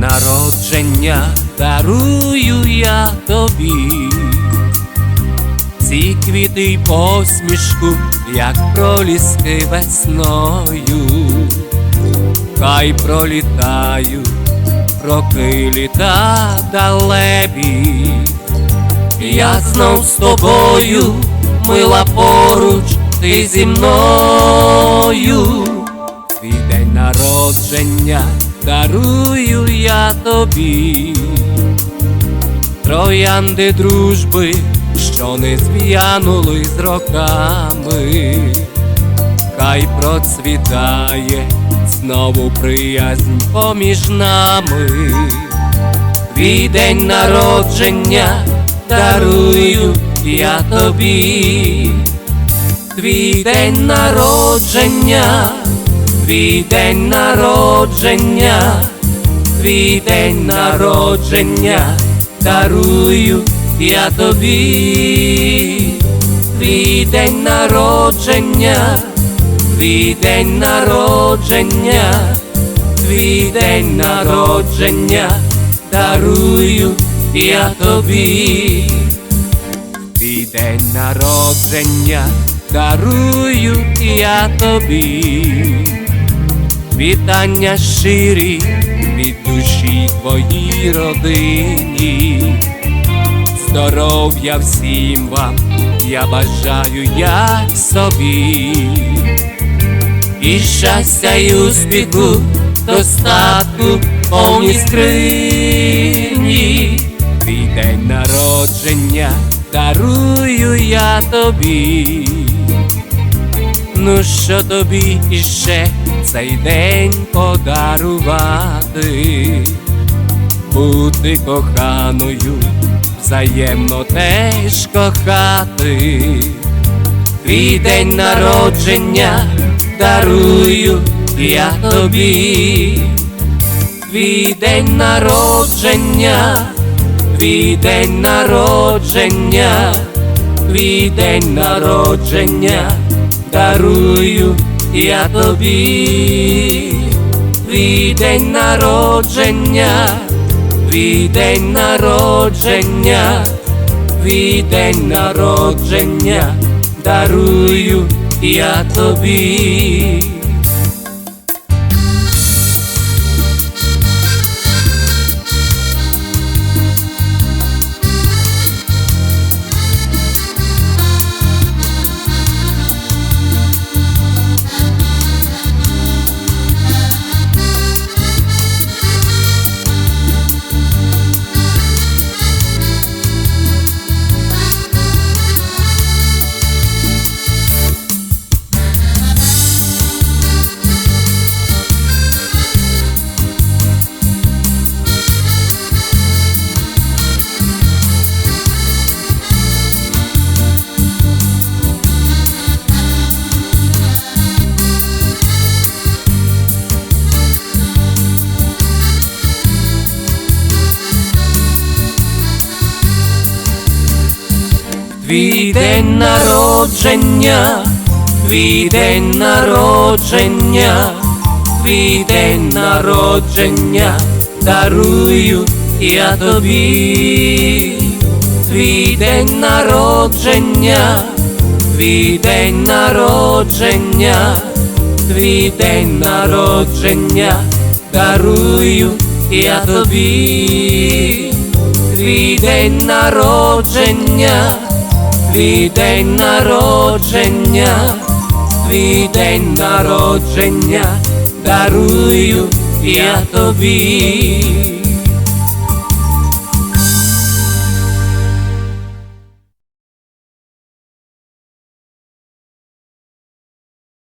народження дарую я тобі. Ці квіти й посмішку, як проліски весною, хай пролітають роки літа далебі. Я знов з тобою, мила поруч, ти зі мною. Твій день народження дарую я тобі. Троянди дружби, що не зв'янули з роками, хай процвітає знову приязнь поміж нами. Твій день народження дарую я тобі, твій день народження, твій день народження, твій день народження дарую я тобі, твій день народження, твій день народження, твій день народження дарую я тобі, твій день народження дарую я тобі, вітання щирі від душі твоїй родині, здоров'я всім вам я бажаю, як собі, і щастя й успіху, достатку повні скрині, твій день народження дарую я тобі. Ну що тобі іще цей день подарувати, бути коханою, взаємно теж кохати, твій день народження дарую я тобі, твій день народження, твій день народження, твій день народження дарую я тобі, твій день народження, твій день народження, твій день народження дарую я тобі. Твій день народження, твій день народження, твій день народження дарую я тобі, твій день народження, твій день народження, твій день народження дарую я тобі, твій день народження твій день народження, твій день народження дарую я тобі.